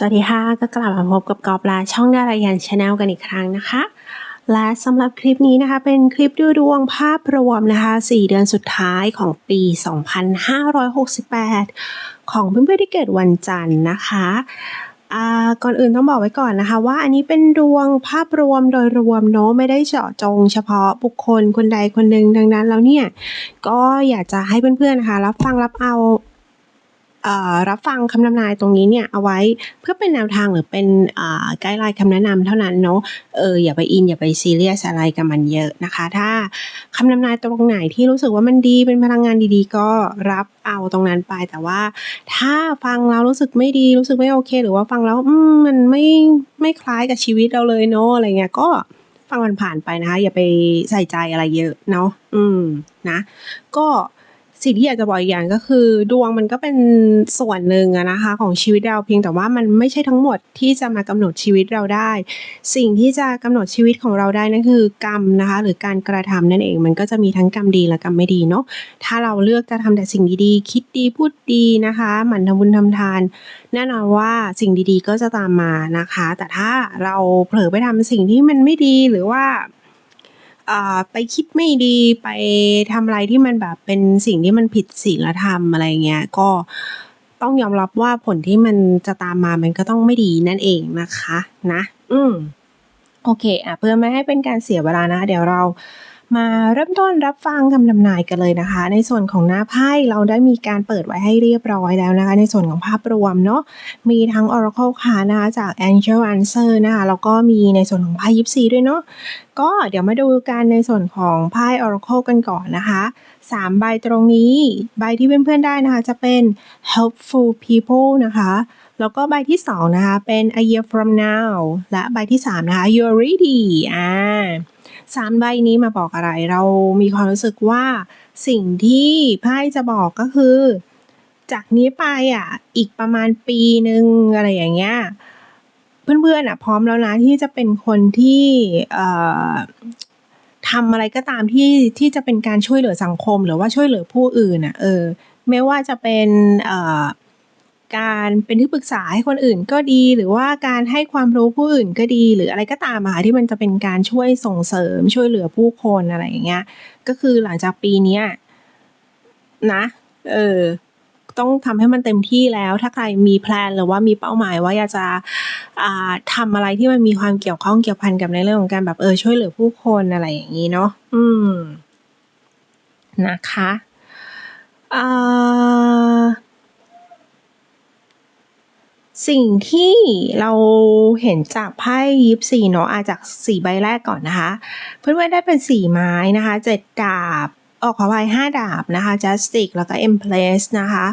สวัสดีค่ะ ก็กลับมาพบกับกอบละช่องดารายันชาแนลกันอีกครั้งนะคะ และสำหรับคลิปนี้นะคะ เป็นคลิปดูดวงภาพรวมนะคะ 4 เดือนสุดท้ายของปี 2568 ของเพื่อนๆที่เกิดวันจันทร์นะคะก่อนอื่นต้องบอกไว้ก่อนนะคะ ว่าอันนี้เป็นดวงภาพรวมโดยรวมเนาะไม่ได้เจาะจงเฉพาะบุคคลคนใดคนหนึ่งดังนั้นแล้วเนี่ยก็อยากจะให้เพื่อนๆนะคะรับฟังรับเอา รับฟังคำนำนายตรงนี้เนี่ยเอาไว้เพื่อเป็นแนวทางหรือเป็นไกด์ไลน์คำแนะนำเท่านั้นเนาะเอออย่าไปอินอย่าไปซีเรียสอะไรกับมันเยอะนะคะ ถ้าคำนำนายตรงไหนที่รู้สึกว่ามันดีเป็นพลังงานดีๆ ก็รับเอาตรงนั้นไป แต่ว่าถ้าฟังแล้วรู้สึกไม่ดีรู้สึกไม่โอเค หรือว่าฟังแล้วมมันไม่ไม่คล้ายกับชีวิตเราเลยเนาะอะไรเงี้ยก็ฟังมันผ่านไปนะคะ อย่าไปใส่ใจอะไรเยอะเนาะอืมนะ ก็ สิ่งที่อยากจะบอกอีกอย่างก็คือ ดวงมันก็เป็นส่วนหนึ่งนะคะ ของชีวิตเราเพียงแต่ว่ามันไม่ใช่ทั้งหมดที่จะมากำหนดชีวิตเราได้ สิ่งที่จะกำหนดชีวิตของเราได้นั่นคือกรรมนะคะหรือการกระทำนั่นเองมันก็จะมีทั้งกรรมดีและกรรมไม่ดีเนาะถ้าเราเลือกจะทำแต่สิ่งดีๆ คิดดีพูดดีนะคะหมั่นทำบุญทำทาน แน่นอนว่าสิ่งดีๆก็จะตามมานะคะ แต่ถ้าเราเผลอไปทำสิ่งที่มันไม่ดีหรือว่า ไปคิดไม่ดี ไปทำอะไรที่มันแบบเป็นสิ่งที่มันผิดศีลธรรม อะไรเงี้ย ก็ต้องยอมรับว่าผลที่มันจะตามมามันก็ต้องไม่ดีนั่นเองนะคะ นะ อืม โอเค อะ เพื่อไม่ให้เป็นการเสียเวลานะ เดี๋ยวเรา มาเริ่มต้นรับฟังคำนำนายกันเลยนะคะ ในส่วนของหน้าไพ่เราได้มีการเปิดไว้ให้เรียบร้อยแล้วนะคะ ในส่วนของภาพรวมเนาะมีทั้ง Oracle ค่ะนะคะจาก Angel Answer นะคะแล้วก็มีในส่วนของไพ่ยิปซีด้วยเนาะก็เดี๋ยวมาดูกันในส่วนของไพ่ Oracle กันก่อนนะคะสามใบตรงนี้ ใบที่เพื่อนๆได้นะคะ จะเป็น helpful people นะคะแล้วก็ใบที่สองนะคะเป็น a year from now และใบที่สามนะคะ you're ready อ่า สามใบนี้มาบอกอะไร เรามีความรู้สึกว่าสิ่งที่ไพ่จะบอกก็คือ จากนี้ไปอะ อีกประมาณปีหนึ่งอะไรอย่างเงี้ยเพื่อนๆอะพร้อมแล้วนะที่จะเป็นคนที่เอ่อทำอะไรก็ตามที่ที่จะเป็นการช่วยเหลือสังคม หรือว่าช่วยเหลือผู้อื่นอะเออไม่ว่าจะเป็นเอ่อ การเป็นที่ปรึกษาให้คนอื่นก็ดี หรือว่าการให้ความรู้ผู้อื่นก็ดี หรืออะไรก็ตามอะค่ะที่มันจะเป็นการช่วยส่งเสริมช่วยเหลือผู้คนอะไรอย่างเงี้ยก็คือหลังจากปีเนี้ยนะเออต้องทำให้มันเต็มที่แล้ว ถ้าใครมีแพลนหรือว่ามีเป้าหมายว่าอยากจะอ่าทำอะไรที่มันมีความเกี่ยวข้องเกี่ยวพันกับในเรื่องของการแบบเออช่วยเหลือผู้คนอะไรอย่างนี้เนาะอืมนะคะอ่า สิ่งที่เราเห็นจากไพ่ยิปซีเนาะอาจากสี่ใบแรกก่อนนะคะ เพื่อนๆได้เป็นสี่ไม้นะคะเจ็ดดาบ ออกขออภัยห้าดาบนะคะ justice แล้วก็ empress นะคะ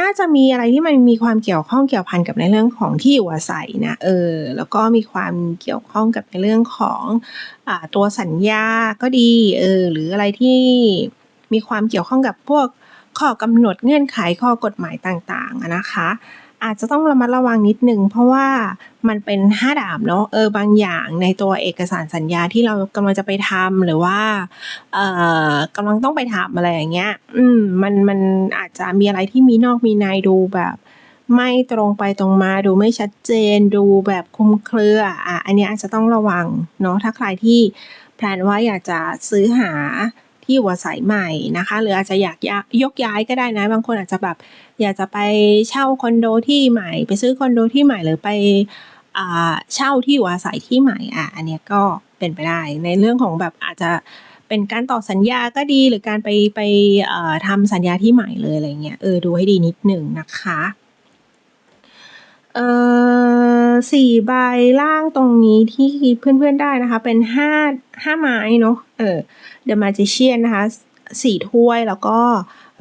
น่าจะมีอะไรที่มันมีความเกี่ยวข้องเกี่ยวพันกับในเรื่องของที่อยู่อาศัยนะเออแล้วก็มีความเกี่ยวข้องกับในเรื่องของอตัวสัญญาก็ดีเออหรืออะไรที่มีความเกี่ยวข้องกับพวกข้อกำหนดเงื่อนไขข้อกฎหมายต่างๆนะคะ อาจจะต้องระมัดระวังนิดนึง เพราะว่ามันเป็นห้าดาบเนาะเออบางอย่างในตัวเอกสารสัญญาที่เรากำลังจะไปทำหรือว่าเอ่อกำลังต้องไปทำอะไรอย่างเงี้ย อืมมันมันอาจจะมีอะไรที่มีนอกมีในดูแบบ ไม่ตรงไปตรงมาดูไม่ชัดเจนดูแบบคลุมเครืออะอันนี้อาจจะต้องระวังเนาะถ้าใครที่แพลนว่าอยากจะซื้อหา ที่อยู่อาศัยใหม่นะคะ หรืออาจจะอยากยกย้ายก็ได้นะ บางคนอาจจะแบบอยากจะไปเช่าคอนโดที่ใหม่ ไปซื้อคอนโดที่ใหม่หรือไปอเช่าที่อยู่อาศัยที่ใหม่อะอันนี้ก็เป็นไปได้ในเรื่องของแบบอาจจะเป็นการต่อสัญญาก็ดีหรือการไปไปทำสัญญาที่ใหม่เลยอะไรเงี้ยเออดูให้ดีนิดหนึ่งนะคะเออ สี่ใบล่างตรงนี้ที่เพื่อนๆได้นะคะ เป็นห้าห้าไม้เนาะเออ The Magician นะคะสี่ถ้วยแล้วก็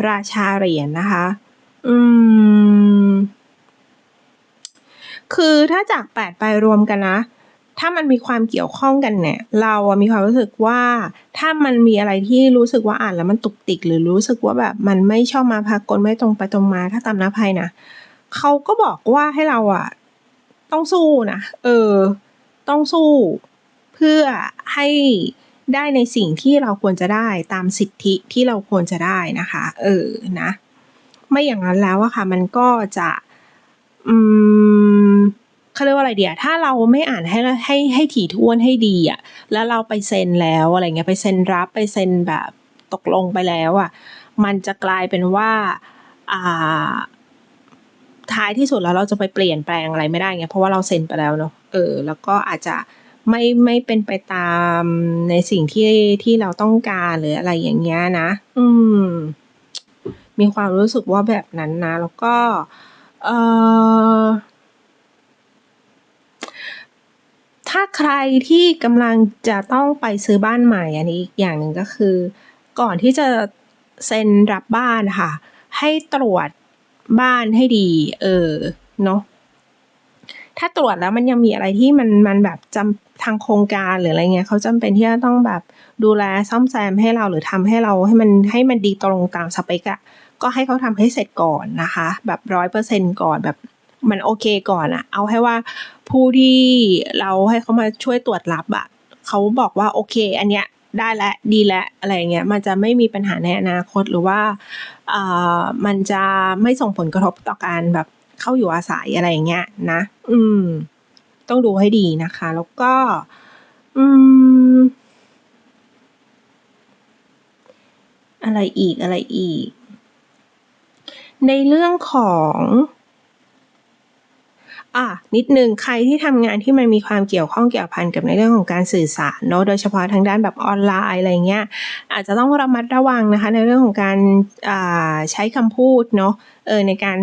ราชาเหรียญนนะคะ อืม คือถ้าจากแปดใบรวมกันนะ ถ้ามันมีความเกี่ยวข้องกันเนี่ย เราอะมีความรู้สึกว่า ถ้ามันมีอะไรที่รู้สึกว่าอ่านแล้วมันตุกติก หรือรู้สึกว่าแบบมันไม่ชอบมาพากลไม่ตรงไปตรงมาถ้าตามนับไพ่นะเขาก็บอกว่าให้เราอะ ต้องสู้นะ เออ ต้องสู้ เพื่อให้ได้ในสิ่งที่เราควรจะได้ตามสิทธิที่เราควรจะได้นะคะ เออ นะ ไม่อย่างนั้นแล้วอะค่ะ มันก็จะ อืมเขาเรียกว่าอะไรเดียถ้าเราไม่อ่านให้ให้ให้ถี่ถ้วนให้ดีอะแล้วเราไปเซ็นแล้วอะไรเงี้ย ไปเซ็นรับ ไปเซ็นแบบตกลงไปแล้วอะมันจะกลายเป็นว่า อ่า ท้ายที่สุดแล้วเราจะไปเปลี่ยนแปลงอะไรไม่ได้ไงเพราะว่าเราเซ็นไปแล้วเนาะเออ แล้วก็อาจจะไม่ไม่เป็นไปตามในสิ่งที่ที่เราต้องการหรืออะไรอย่างเงี้ยนะ อืม มีความรู้สึกว่าแบบนั้นนะ แล้วก็ เออถ้าใครที่กำลังจะต้องไปซื้อบ้านใหม่อันนี้อีกอย่างหนึ่งก็คือ ก่อนที่จะเซ็นรับบ้านค่ะ ให้ตรวจ บ้านให้ดี เออ เนาะ ถ้าตรวจแล้วมันยังมีอะไรที่มันมันแบบจำทางโครงการหรืออะไรเงี้ยเขาจำเป็นที่จะต้องแบบดูแลซ่อมแซมให้เราหรือทำให้เราให้มันให้มันดีตรงตามสเปกอะก็ให้เขาทำให้เสร็จก่อนนะคะ แบบร้อยเปอร์เซ็นก่อนแบบมันโอเคก่อนอะเอาให้ว่าผู้ที่เราให้เขามาช่วยตรวจรับอะเขาบอกว่าโอเค อันเนี้ย ได้และดีและอะไรเงี้ย มันจะไม่มีปัญหาในอนาคต หรือว่า อ่า มันจะไม่ส่งผลกระทบต่อการแบบเข้าอยู่อาศัย อะไรอย่างเงี้ยนะ อืม ต้องดูให้ดีนะคะ แล้วก็ อืม อะไรอีก อะไรอีก ในเรื่องของ อะนิดนึงใครที่ทำงานที่มันมีความเกี่ยวข้องเกี่ยวพันกับในเรื่องของการสื่อสารเนาะโดยเฉพาะทางด้านแบบออนไลน์อะไรเงี้ยอาจจะต้องระมัดระวังนะคะในเรื่องของการใช้คำพูดเนาะเออในการ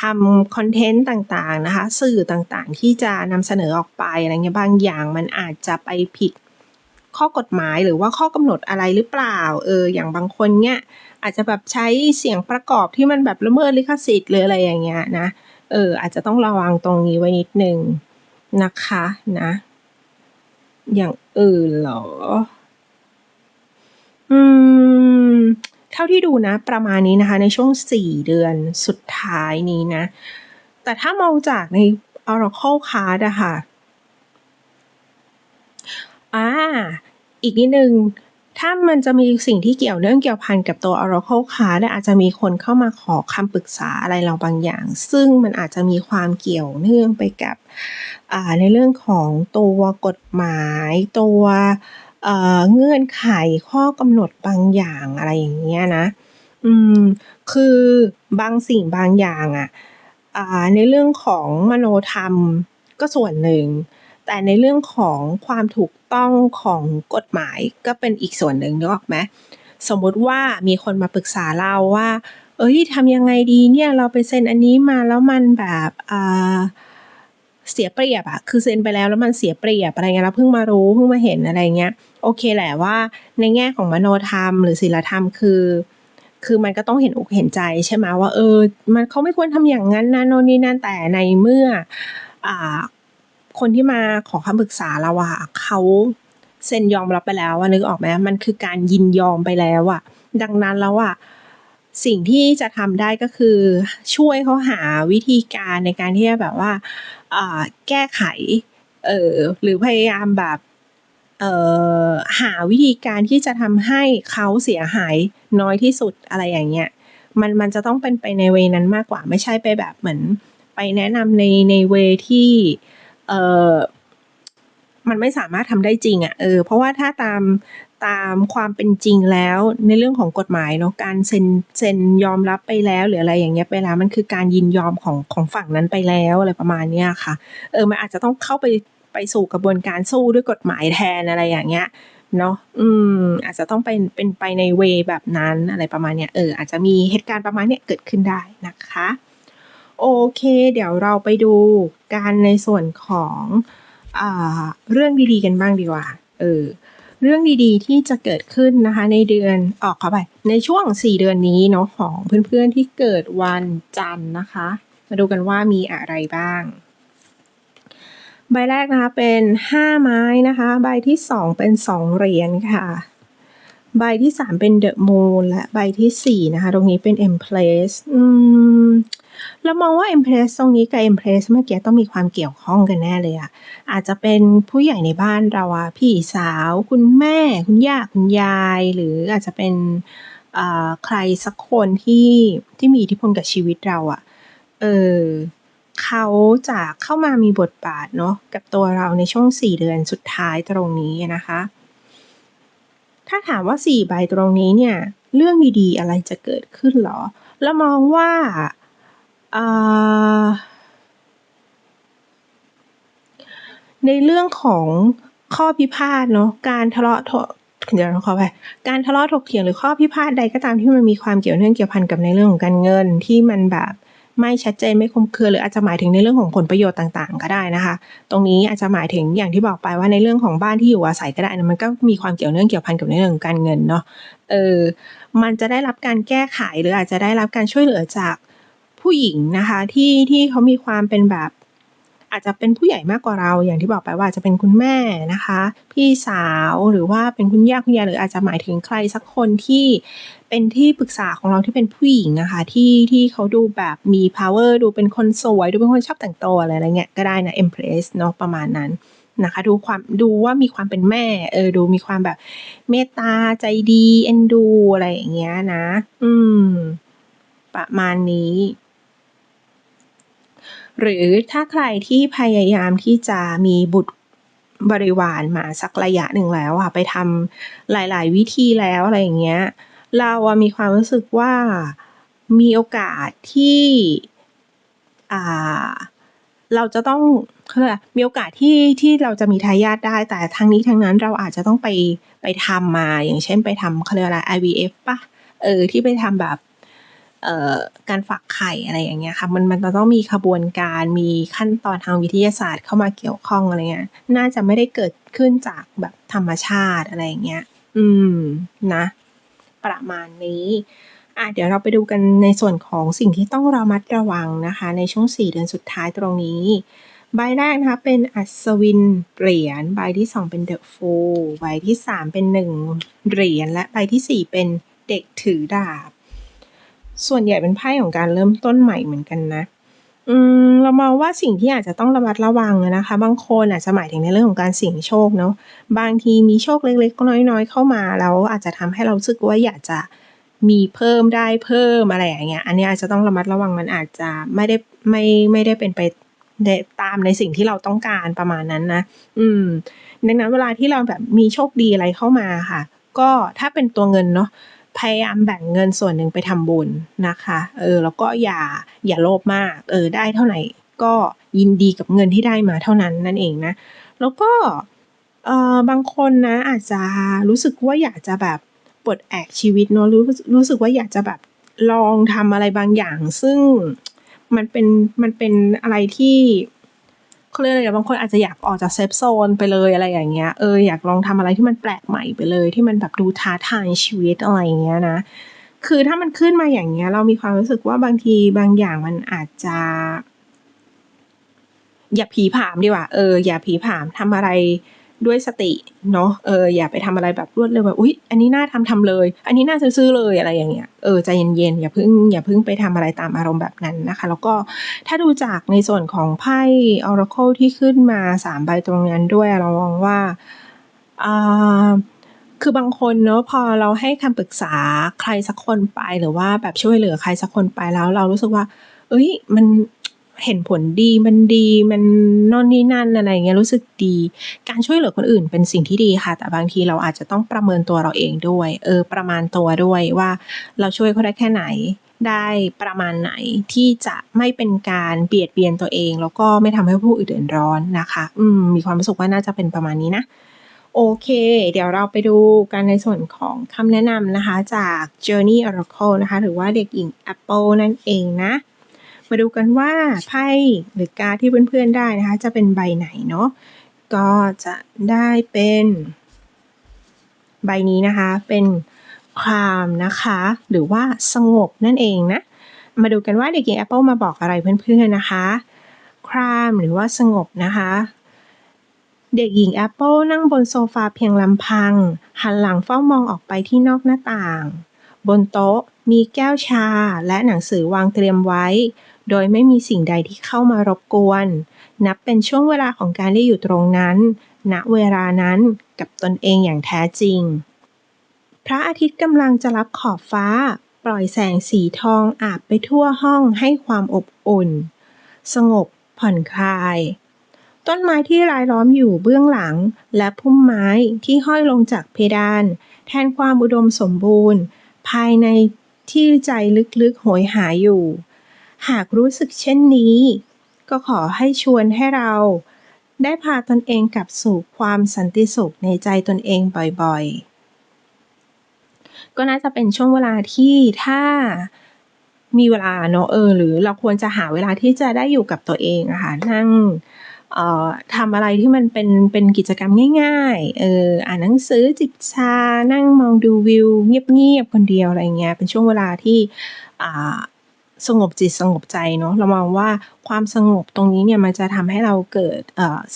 ทำคอนเทนต์ต่างๆนะคะ สื่อต่างๆ ที่จะนำเสนอออกไปอะไรเงี้ยบางอย่างมันอาจจะไปผิดข้อกฎหมายหรือว่าข้อกำหนดอะไรหรือเปล่า เออ อย่างบางคนเนี่ยอาจจะแบบใช้เสียงประกอบที่มันแบบละเมิดลิขสิทธิ์หรืออะไรอย่างเงี้ยนะ เอออาจจะต้องระวังตรงนี้ไว้นิดนึงนะคะนะ อย่างอื่นเหรอ อืม เท่าที่ดูนะ ประมาณนี้นะคะ ในช่วงสี่เดือนสุดท้ายนี้นะ แต่ถ้ามองจากใน Oracle Card อะค่ะอ่าอีกนิดนึง ถ้ามันจะมีสิ่งที่เกี่ยวเนื่องเกี่ยวพันกับตัว Oracle Card อาจจะมีคนเข้ามาขอคำปรึกษาอะไรเราบางอย่าง ซึ่งมันอาจจะมีความเกี่ยวเนื่องไปกับในเรื่องของตัวกฎหมาย ตัวเงื่อนไขข้อกำหนดบางอย่างอะไรอย่างเงี้ยนะ อืม คือบางสิ่งบางอย่างอะในเรื่องของมโนธรรมก็ส่วนหนึ่ง แต่ในเรื่องของความถูกต้องของกฎหมายก็เป็นอีกส่วนหนึ่งนึกออกไหมสมมติว่ามีคนมาปรึกษาเราว่า เอ้ยทำยังไงดีเนี่ยเราไปเซ็นอันนี้มาแล้วมันแบบเสียเปรียบอะคือเซ็นไปแล้วแล้วมันเสียเปรียบอะไรเงี้ยเราเพิ่งมารู้เพิ่งมาเห็นอะไรเงี้ยโอเคแหละว่าในแง่ของมโนธรรม หรือศีลธรรมคือ คือมันก็ต้องเห็นอกเห็นใจใช่ไหมว่าเออ มันเขาไม่ควรทำอย่างนั้นนะโน่นนี่นั่นแต่ในเมื่ออ่า คนที่มาขอคำปรึกษาเราอะเขาเซ็นยอมรับไปแล้วว่านึกออกไหมมันคือการยินยอมไปแล้วอะดังนั้นแล้วอะสิ่งที่จะทำได้ก็คือช่วยเขาหาวิธีการในการที่จะแบบว่าแก้ไขเออหรือพยายามแบบเออหาวิธีการที่จะทำให้เขาเสียหายน้อยที่สุดอะไรอย่างเงี้ยมันมันจะต้องเป็นไปในเวนั้นมากกว่าไม่ใช่ไปแบบเหมือนไปแนะนำในในเวที่ เออมันไม่สามารถทำได้จริงอะ่ะเออเพราะว่าถ้าตามตามความเป็นจริงแล้วในเรื่องของกฎหมายเนาะการเซ็นเซ็นยอมรับไปแล้ว หรืออะไรอย่างเงี้ยไปแล้วมันคือการยินยอมของของฝั่งนั้นไปแล้วอะไรประมาณเนี้ยค่ะเออมันอาจจะต้องเข้าไปไปสู่กระบวนการสู้ด้วยกฎหมายแทนอะไรอย่างเงี้ยเนาะอืมอาจจะต้องเป็นเป็นไปในเวแบบนั้นอะไรประมาณเนี้ยเอออาจจะมีเหตุการณ์ประมาณเนี้ยเกิดขึ้นได้นะคะ โอเค เดี๋ยวเราไปดูการในส่วนของอเรื่องดีๆกันบ้างดีกว่า เออ เรื่องดีๆที่จะเกิดขึ้นนะคะ ในเดือนออกเข้าไป ในช่วง 4 เดือนนี้เนาะของเพื่อนๆที่เกิดวันจันทร์นะคะ มาดูกันว่ามีอะไรบ้าง ใบแรกนะคะเป็น 5 ไม้นะคะ ใบที่ 2 เป็น 2 เหรียญค่ะ ใบที่3เป็น The Moon และใบที่4นะคะ ตรงนี้เป็น Empress อืมเรามองว่า Empress ตรงนี้กับ Empress เมื่อกี้ต้องมีความเกี่ยวข้องกันแน่เลยอะอาจจะเป็นผู้ใหญ่ในบ้านเราอะพี่สาว คุณแม่ คุณย่า คุณยาย หรืออาจจะเป็นใครสักคนที่ที่มีอิทธิพลกับชีวิตเราอะเออเขาจะเข้ามามีบทบาทเนาะกับตัวเราในช่วง 4 เดือนสุดท้ายตรงนี้นะคะ ถ้าถามว่า 4 ใบตรงนี้เนี่ย เรื่องดีๆ อะไรจะเกิดขึ้นหรอเรามองว่าในเรื่องของข้อพิพาทเนาะการทะเลาะเดี๋ยวขอไปการทะเลาะถกเถียงหรือข้อพิพาทใดก็ตามที่มันมีความเกี่ยวเนื่องเกี่ยวพันกับในเรื่องของการเงินที่มันแบบ ไม่ชัดเจนไม่คมเครือ หรืออาจจะหมายถึงในเรื่องของผลประโยชน์ต่างๆ ก็ได้นะคะ ตรงนี้อาจจะหมายถึงอย่างที่บอกไปว่าในเรื่องของบ้านที่อยู่อาศัยก็ได้นะมันก็มีความเกี่ยวเนื่องเกี่ยวพันกับในเรื่องของการเงินเนาะเออมันจะได้รับการแก้ไขหรืออาจจะได้รับการช่วยเหลือจากผู้หญิงนะคะที่ที่เขามีความเป็นแบบ อาจจะเป็นผู้ใหญ่มากกว่าเรา อย่างที่บอกไปว่าจะเป็นคุณแม่นะคะ พี่สาวหรือว่าเป็นคุณย่าคุณยายหรืออาจจะหมายถึงใครสักคนที่เป็นที่ปรึกษาของเราที่เป็นผู้หญิงนะคะ ที่ที่เขาดูแบบมี power ดูเป็นคนสวย ดูเป็นคนชอบแต่งตัวอะไรอะไรเงี้ยก็ได้นะ impress เนาะประมาณนั้นนะคะ ดูความดูว่ามีความเป็นแม่เออดูมีความแบบเมตตาใจดีเอ็นดูอะไรอย่างเงี้ยนะ อืม ประมาณนี้ หรือถ้าใครที่พยายามที่จะมีบุตรบริวารมาสักระยะหนึ่งแล้วอะไปทำหลาย ๆ วิธีแล้วอะไรอย่างเงี้ย เราอะมีความรู้สึกว่ามีโอกาสที่อ่าเราจะต้องเขาเรียกมีโอกาสที่ที่เราจะมีทายาทได้ แต่ทั้งนี้ทั้งนั้นเราอาจจะต้องไปไปทำมา อย่างเช่นไปทำเขาเรียกอะไร IVF ปะเออที่ไปทำแบบ การฝักไข่อะไรอย่างเงี้ยค่ะ มันมันจะต้องมีขบวนการมีขั้นตอนทางวิทยาศาสตร์เข้ามาเกี่ยวข้องอะไรเงี้ย น่าจะไม่ได้เกิดขึ้นจากแบบธรรมชาติอะไรอย่างเงี้ย อืมนะ ประมาณนี้อะเดี๋ยวเราไปดูกันในส่วนของสิ่งที่ต้องระมัดระวังนะคะ ในช่วง 4 เดือนสุดท้ายตรงนี้ ใบแรกนะคะเป็นอัศวินเหรียญใบที่ 2 เป็นเดอะฟูใบที่ 3 เป็น 1 เหรียญและใบที่ 4 เป็นเด็กถือดาบ ส่วนใหญ่เป็นไพ่ของการเริ่มต้นใหม่เหมือนกันนะ อืม เรามองว่าสิ่งที่อาจจะต้องระมัดระวังนะคะ บางคนอาจจะหมายถึงในเรื่องของการเสี่ยงโชคเนาะ บางทีมีโชคเล็กๆ น้อยๆ เข้ามาแล้วอาจจะทำให้เราสึกว่าอยากจะมีเพิ่มได้เพิ่มอะไรอย่างเงี้ย อันนี้อาจจะต้องระมัดระวังมันอาจจะไม่ได้ไม่ไม่ได้เป็นไปตามในสิ่งที่เราต้องการประมาณนั้นนะ อืม ดังนั้นเวลาที่เราแบบมีโชคดีอะไรเข้ามาค่ะ ก็ถ้าเป็นตัวเงินเนาะ พยายามแบ่งเงินส่วนหนึ่งไปทำบุญนะคะ เออ แล้วก็อย่าอย่าโลภมาก เออ ได้เท่าไหร่ก็ยินดีกับเงินที่ได้มาเท่านั้นนั่นเองนะ แล้วก็เออบางคนนะอาจจะรู้สึกว่าอยากจะแบบปลดแอกชีวิตเนาะรู้รู้สึกว่าอยากจะแบบลองทำอะไรบางอย่าง ซึ่งมันเป็นมันเป็นอะไรที่ เขาเรียกอะไรบางคนอาจจะอยากออกจากเซฟโซนไปเลยอะไรอย่างเงี้ยเอออยากลองทำอะไรที่มันแปลกใหม่ไปเลย ที่มันแบบดูท้าทายชีวิตอะไรอย่างเงี้ยนะคือถ้ามันขึ้นมาอย่างเงี้ย เรามีความรู้สึกว่าบางทีบางอย่างมันอาจจะ อย่าผีผามดีกว่าเอออย่าผีผามทำอะไร ด้วยสติเนาะเอออย่าไปทำอะไรแบบรวดเร็วแบบอุ๊ยอันนี้น่าทำทำเลย อันนี้น่าซื้อเลยอะไรอย่างเงี้ยเออใจเย็นๆอย่าเพิ่งอย่าเพิ่งไปทำอะไรตามอารมณ์แบบนั้นนะคะ แล้วก็ถ้าดูจากในส่วนของไพ่ Oracle ที่ขึ้นมาสามใบตรงนั้นด้วยเรามองว่าอ่าคือบางคนเนาะพอเราให้คำปรึกษาใครสักคนไปหรือว่าแบบช่วยเหลือใครสักคนไปแล้ว เรารู้สึกว่า เอ้ยมัน เห็นผลดีมันดีมันนอนนี่นั่นอะไรเงี้ยรู้สึกดี การช่วยเหลือคนอื่นเป็นสิ่งที่ดีค่ะ แต่บางทีเราอาจจะต้องประเมินตัวเราเองด้วย เออ ประมาณตัวด้วยว่าเราช่วยเขาได้แค่ไหนได้ประมาณไหนที่จะไม่เป็นการเบียดเบียนตัวเอง แล้วก็ไม่ทำให้ผู้อื่นเดือดร้อนนะคะ อืม มีความรู้สึกว่าน่าจะเป็นประมาณนี้นะ โอเค เดี๋ยวเราไปดูกันในส่วนของคำแนะนำนะคะ จาก Journey Oracle นะคะ หรือว่าเด็กหญิง Apple นั่นเองนะ มาดูกันว่าไพ่หรือการ์ดที่เพื่อนๆได้นะคะ จะเป็นใบไหนเนาะก็จะได้เป็นใบนี้นะคะเป็นครามนะคะ หรือว่าสงบนั่นเองนะ มาดูกันว่าเด็กหญิงแอปเปิลมาบอกอะไรเพื่อนๆนะคะ ครามหรือว่าสงบนะคะ เด็กหญิงแอปเปิลนั่งบนโซฟาเพียงลำพัง หันหลังเฝ้ามองออกไปที่นอกหน้าต่าง บนโต๊ะมีแก้วชาและหนังสือวางเตรียมไว้ โดยไม่มีสิ่งใดที่เข้ามารบกวน นับเป็นช่วงเวลาของการได้อยู่ตรงนั้น ณ เวลานั้น กับตนเองอย่างแท้จริง พระอาทิตย์กำลังจะรับขอบฟ้า ปล่อยแสงสีทองอาบไปทั่วห้องให้ความอบอุ่น สงบ ผ่อนคลาย ต้นไม้ที่รายล้อมอยู่เบื้องหลัง และพุ่มไม้ที่ห้อยลงจากเพดาน แทนความอุดมสมบูรณ์ ภายในที่ใจลึกๆโหยหาอยู่ หากรู้สึกเช่นนี้ ก็ขอให้ชวนให้เราได้พาตนเองกลับสู่ความสันติสุขในใจตนเองบ่อยๆ ก็น่าจะเป็นช่วงเวลาที่ถ้ามีเวลาเนอะเออหรือเราควรจะหาเวลาที่จะได้อยู่กับตัวเองอะค่ะนั่งออทำอะไรที่มันเป็นเป็นกิจกรรมง่ายๆเอออ่านหนังสือจิบชา นั่งมองดูวิว เงียบๆคนเดียวอะไรเงี้ยเป็นช่วงเวลาที่อ่า สงบจิตสงบใจเนาะเรามองว่าความสงบตรงนี้เนี่ยมันจะทำให้เราเกิด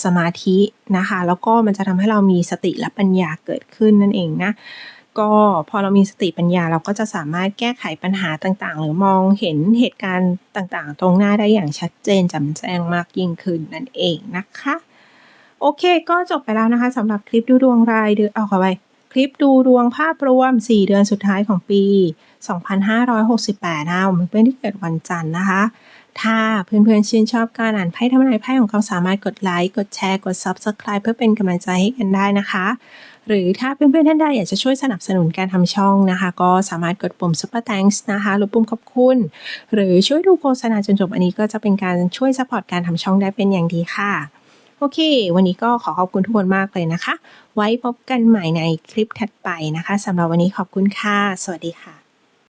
สมาธินะคะแล้วก็มันจะทำให้เรามีสติและปัญญาเกิดขึ้นนั่นเองนะก็พอเรามีสติปัญญาเราก็จะสามารถแก้ไขปัญหาต่างๆ หรือมองเห็นเหตุการณ์ต่างๆ ตรงหน้าได้อย่างชัดเจนแจ่มแจ้งมากยิ่งขึ้นนั่นเองนะคะ โอเคก็จบไปแล้วนะคะสำหรับคลิปดูดวงรายเดือนเอาเข้าไป คลิปดูดวงภาพรวม 4 เดือนสุดท้ายของปี 2568นะเพื่อนที่เกิดวันจันทร์นะคะ ถ้าเพื่อนๆชื่นชอบการอ่านไพ่ทำนายไพ่ของเขาสามารถกดไลค์ กดแชร์ กด Subscribe เพื่อเป็นกำลังใจให้กันได้นะคะ หรือถ้าเพื่อนๆท่านใดอยากจะช่วยสนับสนุนการทำช่องนะคะ ก็สามารถกดปุ่ม Super Thanks นะคะ หรือปุ่มขอบคุณ หรือช่วยดูโฆษณาจนจบอันนี้ก็จะเป็นการช่วยสปอร์ตการทำช่องได้เป็นอย่างดีค่ะ โอเค วันนี้ก็ขอขอบคุณทุกคนมากเลยนะคะ ไว้พบกันใหม่ในคลิปถัดไปนะคะสำหรับวันนี้ขอบคุณค่ะ สวัสดีค่ะ